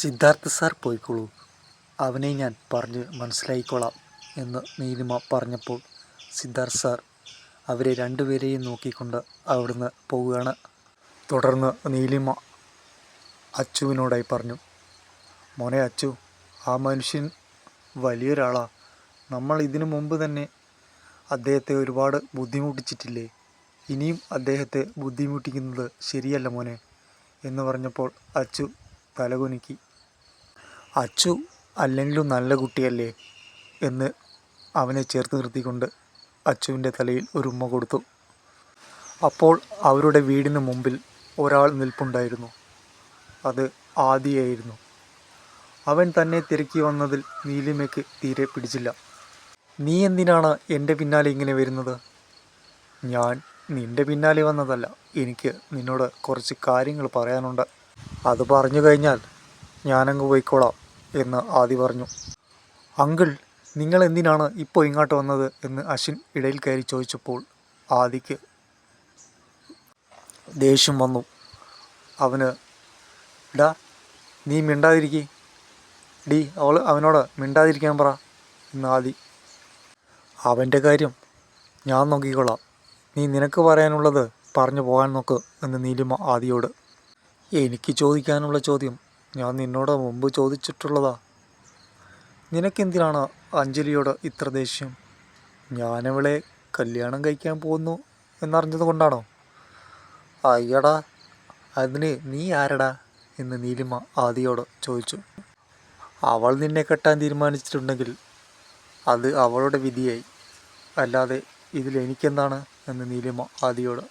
Siddhartha sir പോയിക്കോളൂ. അവനെ ഞാൻ പറഞ്ഞ് മനസ്സിലായിക്കോളാം എന്ന് നീലിമ പറഞ്ഞപ്പോൾ സിദ്ധാർത്ഥ സാർ അവരെ രണ്ടുപേരെയും നോക്കിക്കൊണ്ട് അവിടുന്ന് പോവുകയാണ്. തുടർന്ന് നീലിമ അച്ചുവിനോടായി പറഞ്ഞു മോനെ അച്ചു ആ മനുഷ്യൻ വലിയൊരാളാ. നമ്മൾ ഇതിനു മുമ്പ് തന്നെ അദ്ദേഹത്തെ ഒരുപാട് ബുദ്ധിമുട്ടിച്ചിട്ടില്ലേ? ഇനിയും അദ്ദേഹത്തെ ബുദ്ധിമുട്ടിക്കുന്നത് ശരിയല്ല മോനെ എന്ന് പറഞ്ഞപ്പോൾ അച്ചു തലകുലുക്കി അച്ചു അല്ലെങ്കിലും നല്ല കുട്ടിയല്ലേ എന്ന് അവനെ ചേർത്ത് നിർത്തിക്കൊണ്ട് അച്ചുവിന്റെ തലയിൽ ഒരു ഉമ്മ കൊടുത്തു. അപ്പോൾ അവരുടെ വീടിന് മുമ്പിൽ ഒരാൾ നിൽപ്പുണ്ടായിരുന്നു. അത് ആദിയായിരുന്നു. അവൻ തന്നെ തിരക്കി വന്നതിൽ നീലിമയ്ക്ക് തീരെ പിടിച്ചില്ല. നീ എന്തിനാണ് എന്റെ പിന്നാലെ ഇങ്ങനെ വരുന്നത്? ഞാൻ നിന്റെ പിന്നാലെ വന്നതല്ല. എനിക്ക് നിന്നോട് കുറച്ച് കാര്യങ്ങൾ പറയാനുണ്ട്. അത് പറഞ്ഞു കഴിഞ്ഞാൽ ഞാനങ്ങ് പോയിക്കോളാം. എന്ന് ആദി പറഞ്ഞു. അങ്കിൾ നിങ്ങൾ എന്തിനാണ് ഇപ്പോൾ ഇങ്ങോട്ട് വന്നത്? എന്ന് അശ്വിൻ ഇടയിൽ കയറി ചോദിച്ചപ്പോൾ ആദിക്ക് ദേഷ്യം വന്നു. അവന് ഡാ നീ മിണ്ടാതിരിക്കേ. ഡി അവൾ അവനോട് മിണ്ടാതിരിക്കാൻ പറ എന്ന് ആദി. അവന്റെ കാര്യം ഞാൻ നോക്കിക്കൊള്ളാം. നീ നിനക്ക് പറയാനുള്ളത് പറഞ്ഞു പോകാൻ നോക്ക് എന്ന് നീലിമ ആദിയോട്. എനിക്ക് ചോദിക്കാനുള്ള ചോദ്യം ഞാൻ നിന്നോട് മുമ്പ് ചോദിച്ചിട്ടുള്ളതാ. നിനക്കെന്തിനാണ് അഞ്ജലിയോട് ഇത്ര ദേഷ്യം? ഞാനവളെ കല്യാണം കഴിക്കാൻ പോകുന്നു എന്നറിഞ്ഞത് കൊണ്ടാണോ അയ്യടാ അതിന് നീ ആരടാ എന്ന് നീലിമ ആദിയോട് ചോദിച്ചു. അവൾ നിന്നെ കെട്ടാൻ തീരുമാനിച്ചിട്ടുണ്ടെങ്കിൽ അത് അവളുടെ വിധിയായി. അല്ലാതെ ഇതിലെനിക്കെന്താണ് എന്ന് നീലിമ ആദിയോട്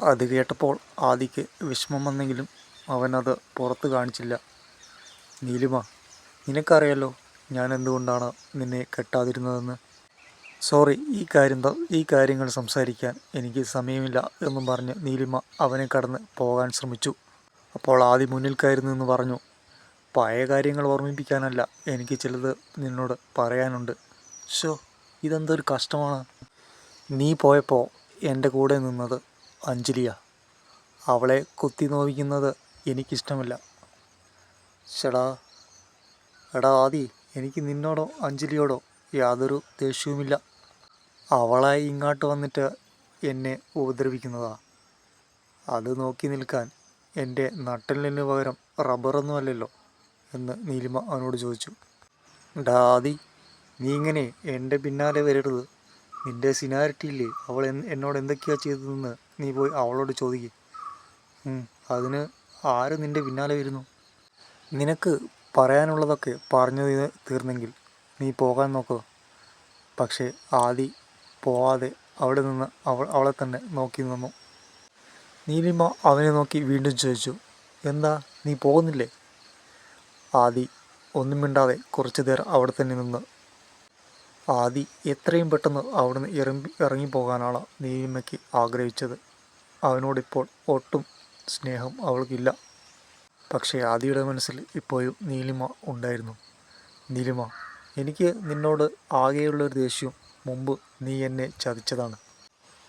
അത് കേട്ടപ്പോൾ ആദിക്ക് വിഷമം വന്നെങ്കിലും അവനത് പുറത്ത് കാണിച്ചില്ല. നീലിമ നിനക്കറിയാലോ ഞാൻ എന്തുകൊണ്ടാണ് നിന്നെ കെട്ടാതിരുന്നതെന്ന്? സോറി ഈ കാര്യം ഈ കാര്യങ്ങൾ സംസാരിക്കാൻ എനിക്ക് സമയമില്ല എന്നും പറഞ്ഞ് നീലിമ അവനെ കടന്ന് പോകാൻ ശ്രമിച്ചു. അപ്പോൾ ആദ്യം മുന്നിൽ കയറി നിന്ന് പറഞ്ഞു പഴയ കാര്യങ്ങൾ ഓർമ്മിപ്പിക്കാനല്ല എനിക്ക് ചിലത് നിന്നോട് പറയാനുണ്ട്. ഷോ ഇതെന്തൊരു കഷ്ടമാണ്. നീ പോയപ്പോൾ എന്റെ കൂടെ നിന്നത് അഞ്ജലിയാ. അവളെ കുത്തി നോവിക്കുന്നത് എനിക്കിഷ്ടമല്ല. ചേടാ എടാ ആദി എനിക്ക് നിന്നോടോ അഞ്ജലിയോടോ യാതൊരു ദേഷ്യവുമില്ല. അവളായി ഇങ്ങോട്ട് വന്നിട്ട് എന്നെ ഉപദ്രവിക്കുന്നതാ. അത് നോക്കി നിൽക്കാൻ എന്റെ നട്ടലിന് പകരം റബ്ബറൊന്നുമല്ലല്ലോ എന്ന് നീലിമ അവനോട് ചോദിച്ചു. ഡാ ആദി നീ ഇങ്ങനെ എന്റെ പിന്നാലെ വരരുത്. നിന്റെ സിനാരിറ്റി ഇല്ലേ അവൾ എന്നോട് എന്തൊക്കെയാണ് ചെയ്തതെന്ന് നീ പോയി അവളോട് ചോദിക്കും. അതിന് ആര് നിന്റെ പിന്നാലെ വരുന്നു? നിനക്ക് പറയാനുള്ളതൊക്കെ പറഞ്ഞു തീർന്നെങ്കിൽ നീ പോകാൻ നോക്കുക പക്ഷേ ആദി പോവാതെ അവിടെ നിന്ന് അവൾ അവളെ തന്നെ നോക്കി നിന്നു. നീലിമ അവനെ നോക്കി വീണ്ടും ചോദിച്ചു എന്താ നീ പോകുന്നില്ലേ? ആദി ഒന്നും മിണ്ടാതെ കുറച്ചു നേരം അവിടെ തന്നെ നിന്ന്. ആദി എത്രയും പെട്ടെന്ന് അവിടുന്ന് ഇറങ്ങി ഇറങ്ങിപ്പോകാനാണ് നീലിമയ്ക്ക് ആഗ്രഹിച്ചത്. അവനോടിപ്പോൾ ഒട്ടും സ്നേഹം അവൾക്കില്ല. പക്ഷേ ആദിയുടെ മനസ്സിൽ ഇപ്പോഴും നീലിമ ഉണ്ടായിരുന്നു. നീലിമ എനിക്ക് നിന്നോട് ആകെയുള്ളൊരു ദേഷ്യം മുമ്പ് നീ എന്നെ ചതിച്ചതാണ്.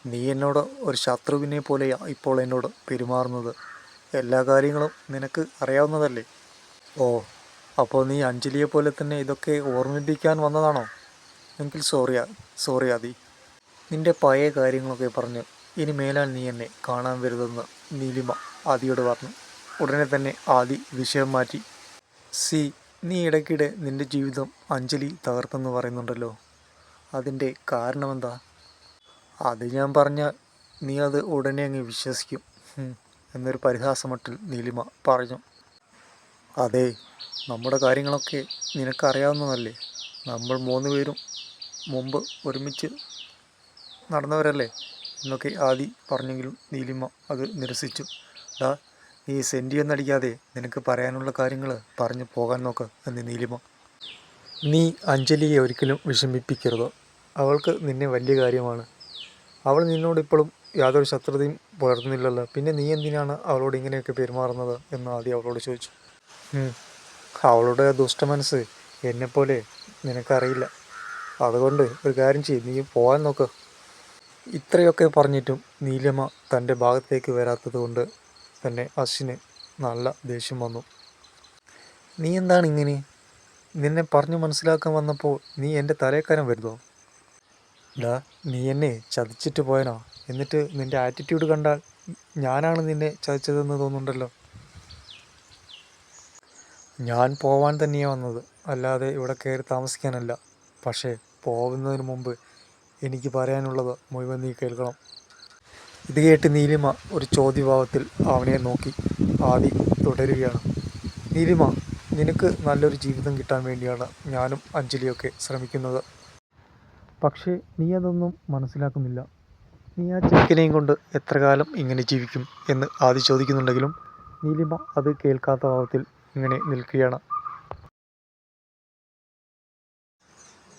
നീ എന്നോട് ഒരു ശത്രുവിനെ പോലെയാ ഇപ്പോൾ എന്നോട് പെരുമാറുന്നത്. എല്ലാ കാര്യങ്ങളും നിനക്ക് അറിയാവുന്നതല്ലേ? ഓ അപ്പോൾ നീ അഞ്ജലിയെ പോലെ തന്നെ ഇതൊക്കെ ഓർമ്മിപ്പിക്കാൻ വന്നതാണോ? എങ്കിൽ സോറിയാ സോറി ആദി. നിന്റെ പഴയ കാര്യങ്ങളൊക്കെ പറഞ്ഞ് ഇനി മേലാൽ നീ എന്നെ കാണാൻ വരുതെന്ന് നീലിമ ആദിയോട് പറഞ്ഞു. ഉടനെ തന്നെ ആദി വിഷയം മാറ്റി. സി നീ ഇടയ്ക്കിടെ നിന്റെ ജീവിതം അഞ്ജലി തകർത്തെന്ന് പറയുന്നുണ്ടല്ലോ. അതിന്റെ കാരണമെന്താ? അത് ഞാൻ പറഞ്ഞാൽ നീ അത് ഉടനെ അങ്ങ് വിശ്വസിക്കും. എന്നൊരു പരിഹാസമട്ടിൽ നീലിമ പറഞ്ഞു. അതെ നമ്മുടെ കാര്യങ്ങളൊക്കെ നിനക്കറിയാവുന്നതല്ലേ? നമ്മൾ മൂന്ന് പേരും മുമ്പ് ഒരുമിച്ച് നടന്നവരല്ലേ? എന്നൊക്കെ ആദി പറഞ്ഞെങ്കിലും നീലിമ അത് നിരസിച്ചു. ഡാ നീ സെന്റിയൊന്നും അടിക്കാതെ നിനക്ക് പറയാനുള്ള കാര്യങ്ങൾ പറഞ്ഞു പോകാൻ നോക്ക് എന്ന് നീലിമ. നീ അഞ്ജലിയെ ഒരിക്കലും വിഷമിപ്പിക്കരുത്. അവൾക്ക് നിന്നെ വലിയ കാര്യമാണ്. അവൾ നിന്നോട് ഇപ്പോഴും യാതൊരു ശത്രുതയും പുലർത്തുന്നില്ലല്ലോ. പിന്നെ നീ എന്തിനാണ് അവളോട് ഇങ്ങനെയൊക്കെ പെരുമാറുന്നത്? എന്ന് ആദി അവളോട് ചോദിച്ചു. അവളുടെ അവളുടെ ദുഷ്ടമനസ്സ് എന്നെപ്പോലെ നിനക്കറിയില്ല. അതുകൊണ്ട് ഒരു കാര്യം ചെയ്യും. നീ പോകാൻ നോക്ക്. ഇത്രയൊക്കെ പറഞ്ഞിട്ടും നീലിമ തന്റെ ഭാഗത്തേക്ക് വരാത്തത് കൊണ്ട് തന്നെ അശ്വിന് നല്ല ദേഷ്യം വന്നു. നീ എന്താണ് ഇങ്ങനെ? നിന്നെ പറഞ്ഞു മനസ്സിലാക്കാൻ വന്നപ്പോൾ നീ എന്റെ തലേക്കാരം വരുന്നോ ഡാ നീ എന്നെ ചതിച്ചിട്ട് പോയനോ. എന്നിട്ട് നിന്റെ ആറ്റിറ്റ്യൂഡ് കണ്ടാൽ ഞാനാണ് നിന്നെ ചതിച്ചതെന്ന് തോന്നുന്നുണ്ടല്ലോ. ഞാൻ പോവാൻ തന്നെയാണ് വന്നത്. അല്ലാതെ ഇവിടെ കയറി താമസിക്കാനല്ല. പക്ഷേ പോകുന്നതിന് മുമ്പ് എനിക്ക് പറയാനുള്ളത് മുഴുവൻ നീ കേൾക്കണം. ഇത് കേട്ട് നീലിമ ഒരു ചോദ്യഭാവത്തിൽ അവനെ നോക്കി ആദി തുടരുകയാണ്. നീലിമ നിനക്ക് നല്ലൊരു ജീവിതം കിട്ടാൻ വേണ്ടിയാണ് ഞാനും അഞ്ജലിയൊക്കെ ശ്രമിക്കുന്നത്. പക്ഷേ നീ അതൊന്നും മനസ്സിലാക്കുന്നില്ല. നീ ആ ചെക്കനെയും കൊണ്ട് എത്ര കാലം ഇങ്ങനെ ജീവിക്കും എന്ന് ആദി ചോദിക്കുന്നുണ്ടെങ്കിലും നീലിമ അത് കേൾക്കാത്ത ഭാവത്തിൽ ഇങ്ങനെ നിൽക്കുകയാണ്.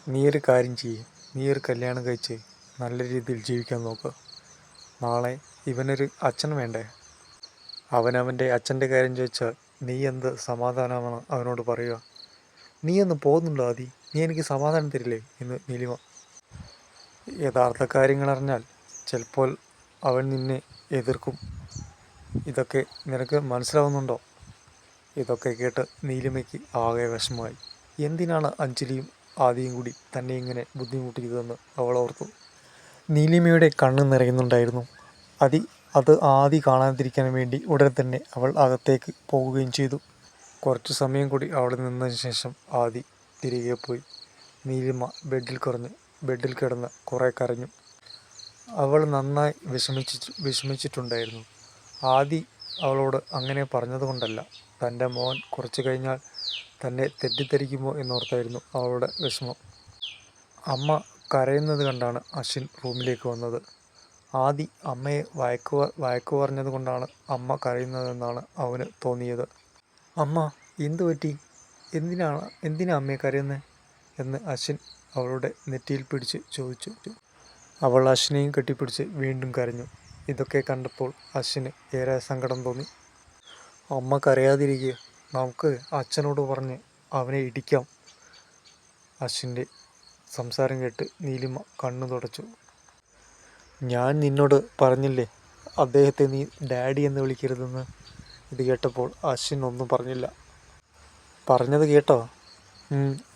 നീ ഒരു കാര്യം ചെയ്യ്. നീ ഒരു കല്യാണം കഴിച്ച് നല്ല രീതിയിൽ ജീവിക്കാൻ നോക്കുക നാളെ ഇവനൊരു അച്ഛൻ വേണ്ടേ? അവനവന്റെ അച്ഛന്റെ കാര്യം ചോദിച്ചാൽ നീ എന്ത് സമാധാനമാണ് അവനോട് പറയുക നീ ഒന്ന് പോകുന്നുണ്ടോ ആദി? നീ എനിക്ക് സമാധാനം തരില്ലേ എന്ന് നീലിമ. യഥാർത്ഥ കാര്യങ്ങൾ അറിഞ്ഞാൽ ചിലപ്പോൾ അവൻ നിന്നെ എതിർക്കും. ഇതൊക്കെ നിനക്ക് മനസ്സിലാവുന്നുണ്ടോ? ഇതൊക്കെ കേട്ട് നീലിമയ്ക്ക് ആകെ വിഷമമായി. എന്തിനാണ് അഞ്ജലിയും ആദിയും കൂടി തന്നെ ഇങ്ങനെ ബുദ്ധിമുട്ടിയതെന്ന് അവൾ ഓർത്തു. നീലിമയുടെ കണ്ണ് നിറയുന്നുണ്ടായിരുന്നു. അതി അത് ആദി കാണാതിരിക്കാൻ വേണ്ടി ഉടനെ തന്നെ അവൾ അകത്തേക്ക് പോവുകയും ചെയ്തു. കുറച്ചു സമയം കൂടി അവിടെ നിന്നതിന് ശേഷം ആദി തിരികെ പോയി. നീലിമ ബെഡിൽ കുറഞ്ഞ് ബെഡിൽ കിടന്ന് കുറേ കരഞ്ഞു. അവൾ നന്നായി വിഷമിച്ച് വിഷമിച്ചിട്ടുണ്ടായിരുന്നു. ആദി അവളോട് അങ്ങനെ പറഞ്ഞതുകൊണ്ടല്ല തന്റെ മോൻ കുറച്ച് കഴിഞ്ഞാൽ തന്നെ തെറ്റിദ്ധരിക്കുമോ എന്നോർത്തായിരുന്നു അവളുടെ വിഷമം. അമ്മ കരയുന്നത് കണ്ടാണ് അശ്വിൻ റൂമിലേക്ക് വന്നത്. ആദി അമ്മയെ വയക്കു വയക്കു പറഞ്ഞത് കൊണ്ടാണ് അമ്മ കരയുന്നതെന്നാണ് അവന് തോന്നിയത്. അമ്മ എന്തു പറ്റി? എന്തിനാണ് എന്തിനാ അമ്മയെ കരയുന്നത് എന്ന് അശ്വിൻ അവളുടെ നെറ്റിയിൽ പിടിച്ച് ചോദിച്ചു. അവൾ അശ്വിനെയും കെട്ടിപ്പിടിച്ച് വീണ്ടും കരഞ്ഞു. ഇതൊക്കെ കണ്ടപ്പോൾ അശ്വിന് ഏറെ സങ്കടം തോന്നി. അമ്മ കരയാതിരിക്കുക നമുക്ക് അച്ഛനോട് പറഞ്ഞ് അവനെ ഇടിക്കാം. അശ്വിന്റെ സംസാരം കേട്ട് നീലിമ കണ്ണു തുടച്ചു. ഞാൻ നിന്നോട് പറഞ്ഞില്ലേ അദ്ദേഹത്തെ നീ ഡാഡി എന്ന് വിളിക്കരുതെന്ന്? ഇത് കേട്ടപ്പോൾ അശ്വിൻ ഒന്നും പറഞ്ഞില്ല. പറഞ്ഞത് കേട്ടോ?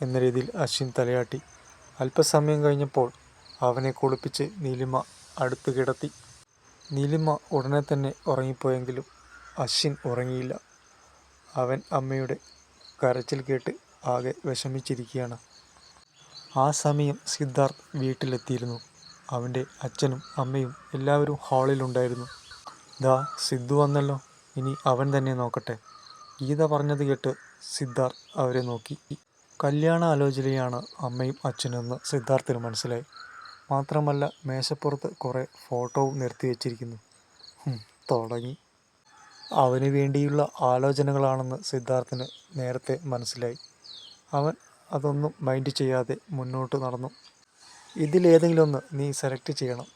എന്ന രീതിയിൽ അശ്വിൻ തലയാട്ടി. അല്പസമയം കഴിഞ്ഞപ്പോൾ അവനെ കുളിപ്പിച്ച് നീലിമ അടുത്ത് കിടത്തി. നീലിമ ഉടനെ തന്നെ ഉറങ്ങിപ്പോയെങ്കിലും അശ്വിൻ ഉറങ്ങിയില്ല. അവൻ അമ്മയുടെ കരച്ചിൽ കേട്ട് ആകെ വിഷമിച്ചിരിക്കുകയാണ്. ആ സമയം സിദ്ധാർത്ഥ് വീട്ടിലെത്തിയിരുന്നു. അവന്റെ അച്ഛനും അമ്മയും എല്ലാവരും ഹാളിലുണ്ടായിരുന്നു ദാ സിദ്ധു വന്നല്ലോ. ഇനി അവൻ തന്നെ നോക്കട്ടെ. ഗീത പറഞ്ഞത് കേട്ട് സിദ്ധാർത്ഥ് അവരെ നോക്കി. കല്യാണ ആലോചനയാണ് അമ്മയും അച്ഛനും എന്ന് സിദ്ധാർത്ഥിന് മനസ്സിലായി. മാത്രമല്ല മേശപ്പുറത്ത് കുറേ ഫോട്ടോവും നിർത്തി വച്ചിരിക്കുന്നു തുടങ്ങി. അവന് വേണ്ടിയുള്ള ആലോചനകളാണെന്ന് സിദ്ധാർത്ഥിന് നേരത്തെ മനസ്സിലായി. അവൻ അതൊന്നും മൈൻഡ് ചെയ്യാതെ മുന്നോട്ട് നടന്നു. ഇതിലേതെങ്കിലും ഒന്ന് നീ സെലക്ട് ചെയ്യണം.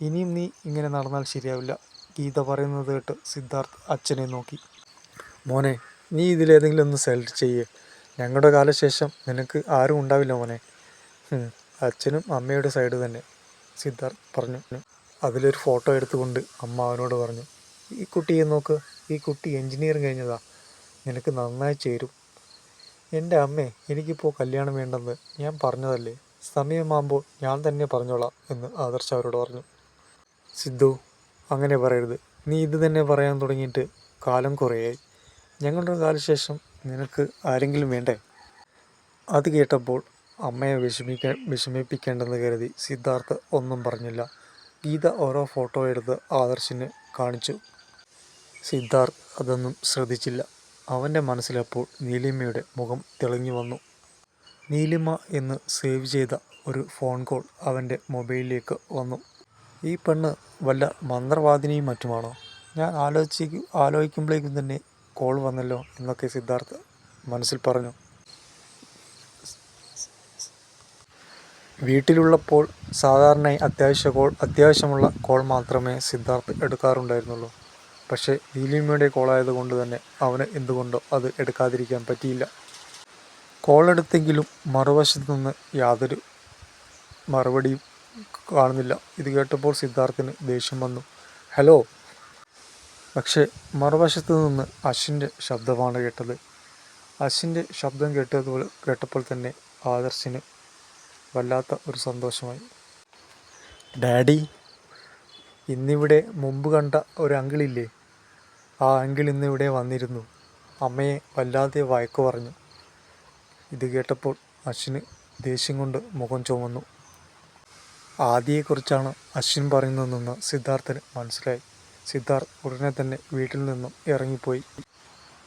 ഇനിയും നീ ഇങ്ങനെ നടന്നാൽ ശരിയാവില്ല. ഗീത പറയുന്നത് കേട്ട് സിദ്ധാർത്ഥ് അച്ഛനെ നോക്കി. മോനെ നീ ഇതിലേതെങ്കിലും ഒന്ന് സെലക്ട് ചെയ്യേ. ഞങ്ങളുടെ കാലശേഷം നിനക്ക് ആരും ഉണ്ടാവില്ല മോനെ. അച്ഛനും അമ്മയുടെ സൈഡ് തന്നെ സിദ്ധാർത്ഥ് പറഞ്ഞു. അതിലൊരു ഫോട്ടോ എടുത്തുകൊണ്ട് അമ്മ അവനോട് പറഞ്ഞു. ഈ കുട്ടിയെ നോക്ക്. ഈ കുട്ടി എൻജിനീയറിങ് കഴിഞ്ഞതാ. നിനക്ക് നന്നായി ചേരും. എന്റെ അമ്മേ എനിക്കിപ്പോൾ കല്യാണം വേണ്ടെന്ന് ഞാൻ പറഞ്ഞതല്ലേ? സമയമാകുമ്പോൾ ഞാൻ തന്നെ പറഞ്ഞോളാം എന്ന് ആദർശ് അവരോട് പറഞ്ഞു. സിദ്ധു അങ്ങനെ പറയരുത്. നീ ഇത് തന്നെ പറയാൻ തുടങ്ങിയിട്ട് കാലം കുറേയായി. ഞങ്ങളുടെ കാലശേഷം നിനക്ക് ആരെങ്കിലും വേണ്ടേ? അത് കേട്ടപ്പോൾ അമ്മയെ വിഷമിക്കാൻ വിഷമിപ്പിക്കേണ്ടെന്ന് കരുതി സിദ്ധാർത്ഥ് ഒന്നും പറഞ്ഞില്ല. ഗീത ഓരോ ഫോട്ടോ എടുത്ത് ആദർശിന് കാണിച്ചു. സിദ്ധാർത്ഥ് അതൊന്നും ശ്രദ്ധിച്ചില്ല. അവന്റെ മനസ്സിലപ്പോൾ നീലിമയുടെ മുഖം തെളിഞ്ഞു വന്നു. നീലിമ എന്ന് സേവ് ചെയ്ത ഒരു ഫോൺ കോൾ അവന്റെ മൊബൈലിലേക്ക് വന്നു. ഈ പെണ്ണ് വല്ല മന്ത്രവാദിനിയും മറ്റുമാണോ? ഞാൻ ആലോചിച്ച് ആലോചിക്കുമ്പോഴേക്കും തന്നെ കോൾ വന്നല്ലോ എന്നൊക്കെ സിദ്ധാർത്ഥ് മനസ്സിൽ പറഞ്ഞു. വീട്ടിലുള്ളപ്പോൾ സാധാരണയായി അത്യാവശ്യ കോൾ അത്യാവശ്യമുള്ള കോൾ മാത്രമേ സിദ്ധാർത്ഥ് എടുക്കാറുണ്ടായിരുന്നുള്ളൂ. പക്ഷേ നീലിമയുടെ കോളായതുകൊണ്ട് തന്നെ അവന് എന്തുകൊണ്ടോ അത് എടുക്കാതിരിക്കാൻ പറ്റിയില്ല. കോളെടുത്തെങ്കിലും മറുവശത്തു നിന്ന് യാതൊരു മറുപടിയും കാണുന്നില്ല. ഇത് കേട്ടപ്പോൾ സിദ്ധാർത്ഥിന് ദേഷ്യം വന്നു. ഹലോ? പക്ഷേ മറുവശത്തു നിന്ന് അശ്വിന്റെ ശബ്ദമാണ് കേട്ടത്. അശ്വിന്റെ ശബ്ദം കേട്ടതുപോലെ കേട്ടപ്പോൾ തന്നെ ആദർശിന് വല്ലാത്ത ഒരു സന്തോഷമായി. ഡാഡി ഇന്നിവിടെ മുമ്പ് കണ്ട ഒരു അങ്കിളില്ലേ? ആ അങ്കിൾ ഇന്നിവിടെ വന്നിരുന്നു. അമ്മയെ വല്ലാതെ വഴക്കു പറഞ്ഞു. ഇത് കേട്ടപ്പോൾ അശ്വിന് ദേഷ്യം കൊണ്ട് മുഖം ചുമന്നു. ആദിയെക്കുറിച്ചാണ് അശ്വിൻ പറയുന്നതെന്ന് സിദ്ധാർത്ഥന് മനസ്സിലായി. സിദ്ധാർത്ഥ് ഉടനെ തന്നെ വീട്ടിൽ നിന്നും ഇറങ്ങിപ്പോയി.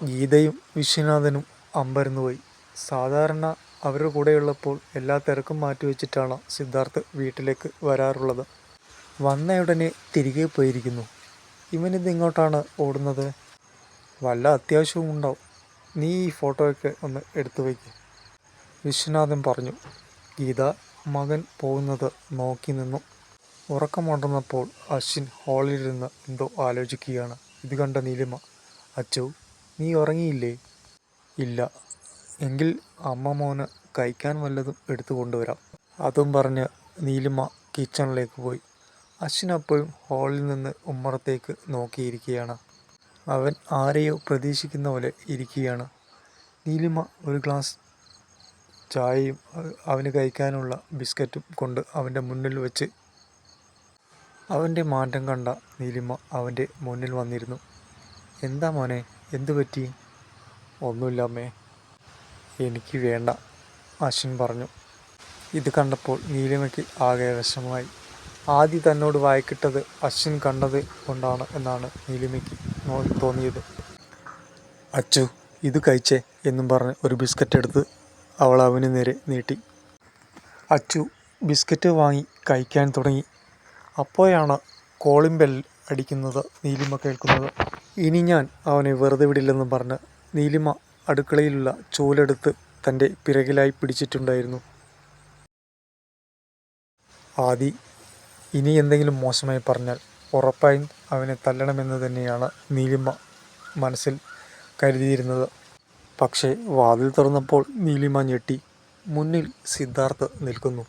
ഗീതയും വിശ്വനാഥനും അമ്പരന്നുപോയി സാധാരണ അവരുടെ കൂടെയുള്ളപ്പോൾ എല്ലാ തിരക്കും മാറ്റിവെച്ചിട്ടാണ് സിദ്ധാർത്ഥ് വീട്ടിലേക്ക് വരാറുള്ളത്. വന്നയുടനെ തിരികെ പോയിരിക്കുന്നു. ഇവനിത് ഇങ്ങോട്ടാണ് ഓടുന്നത്. വല്ല അത്യാവശ്യവും ഉണ്ടാവും. നീ ഈ ഫോട്ടോയൊക്കെ ഒന്ന് എടുത്തു വയ്ക്ക്. വിശ്വനാഥൻ പറഞ്ഞു. ഗീത മകൻ പോകുന്നത് നോക്കി നിന്നു. ഉറക്കമുണ്ടെന്നപ്പോൾ അശ്വിൻ ഹാളിലിരുന്ന് എന്തോ ആലോചിക്കുകയാണ്. ഇത് കണ്ട നീലിമ അച്ചു നീ ഉറങ്ങിയില്ലേ? ഇല്ല. എങ്കിൽ അമ്മ മോന് കഴിക്കാൻ വല്ലതും എടുത്തു കൊണ്ടുവരാം അതും പറഞ്ഞ് നീലിമ കിച്ചണിലേക്ക് പോയി. അശ്വിൻ അപ്പോഴും ഹാളിൽ നിന്ന് ഉമ്മറത്തേക്ക് നോക്കിയിരിക്കുകയാണ്. അവൻ ആരെയോ പ്രതീക്ഷിക്കുന്ന പോലെ ഇരിക്കുകയാണ്. നീലിമ ഒരു ഗ്ലാസ് ചായയും അവന് കഴിക്കാനുള്ള ബിസ്ക്കറ്റും കൊണ്ട് അവന്റെ മുന്നിൽ വെച്ച് അവന്റെ മാറ്റം കണ്ട നീലിമ അവന്റെ മുന്നിൽ വന്നിരുന്നു. എന്താ മോനെ എന്തു പറ്റി? ഒന്നുമില്ല അമ്മേ എനിക്ക് വേണ്ട അശ്വിൻ പറഞ്ഞു. ഇത് കണ്ടപ്പോൾ നീലിമയ്ക്ക് ആകെ വിഷമമായി. ആദ്യ തന്നോട് വായിക്കിട്ടത് അശ്വിൻ കണ്ടത് കൊണ്ടാണ് എന്നാണ് നീലിമയ്ക്ക് തോന്നിയത്. അച്ചു ഇത് കഴിച്ചേ എന്നും പറഞ്ഞ് ഒരു ബിസ്ക്കറ്റ് എടുത്ത് അവൾ അവന് നേരെ നീട്ടി. അച്ചു ബിസ്ക്കറ്റ് വാങ്ങി കഴിക്കാൻ തുടങ്ങി. അപ്പോഴാണ് കോളിംഗ് ബെൽ അടിക്കുന്നത് നീലിമ കേൾക്കുന്നത്. ഇനി ഞാൻ അവനെ വെറുതെ വിടില്ലെന്നും പറഞ്ഞ് നീലിമ അടുക്കളയിലുള്ള ചൂലെടുത്ത് തന്റെ പിറകിലായി പിടിച്ചിട്ടുണ്ടായിരുന്നു. ആദി ഇനി എന്തെങ്കിലും മോശമായി പറഞ്ഞാൽ ഉറപ്പായും അവനെ തല്ലണമെന്ന് തന്നെയാണ് നീലിമ മനസ്സിൽ കരുതിയിരുന്നത്. പക്ഷേ വാതിൽ തുറന്നപ്പോൾ നീലിമ ഞെട്ടി. മുന്നിൽ സിദ്ധാർത്ഥ് നിൽക്കുന്നു.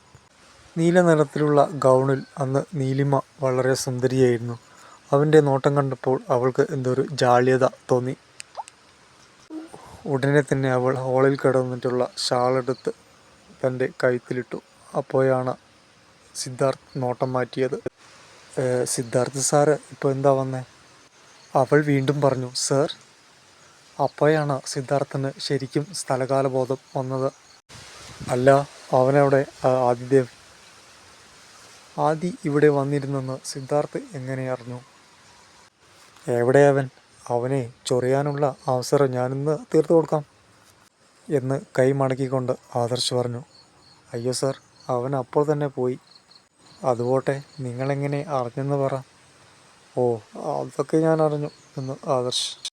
നീല നിറത്തിലുള്ള ഗൗണിൽ അന്ന് നീലിമ വളരെ സുന്ദരിയായിരുന്നു. അവന്റെ നോട്ടം കണ്ടപ്പോൾ അവൾക്ക് എന്തൊരു ജാള്യത തോന്നി. ഉടനെ തന്നെ അവൾ ഹാളിൽ കിടന്നിട്ടുള്ള ഷാളെടുത്ത് തന്റെ കഴുത്തിലിട്ടു. അപ്പോഴാണ് സിദ്ധാർത്ഥ് നോട്ടം മാറ്റിയത്. "ഏ, സിദ്ധാർത്ഥ് സാറ് ഇപ്പോൾ എന്താ വന്നേ? അവൾ വീണ്ടും പറഞ്ഞു സർ അപ്പോഴാണ് സിദ്ധാർത്ഥന് ശരിക്കും സ്ഥലകാലബോധം വന്നത്. അല്ല അവനവിടെ ആദിദേവ്. ആദി ഇവിടെ വന്നിരുന്നെന്ന് സിദ്ധാർത്ഥ് എങ്ങനെ അറിഞ്ഞു? എവിടെ അവൻ? അവനെ ചൊറിയാനുള്ള അവസരം ഞാനിന്ന് തീർത്തു കൊടുക്കാം എന്ന് കൈ മടക്കിക്കൊണ്ട് ആദർശ് പറഞ്ഞു. അയ്യോ സർ അവൻ അപ്പോൾ തന്നെ പോയി. അതുപോട്ടെ നിങ്ങളെങ്ങനെ അറിഞ്ഞെന്ന് പറ. ഓ അതൊക്കെ ഞാൻ അറിഞ്ഞു എന്ന് ആദർശ്.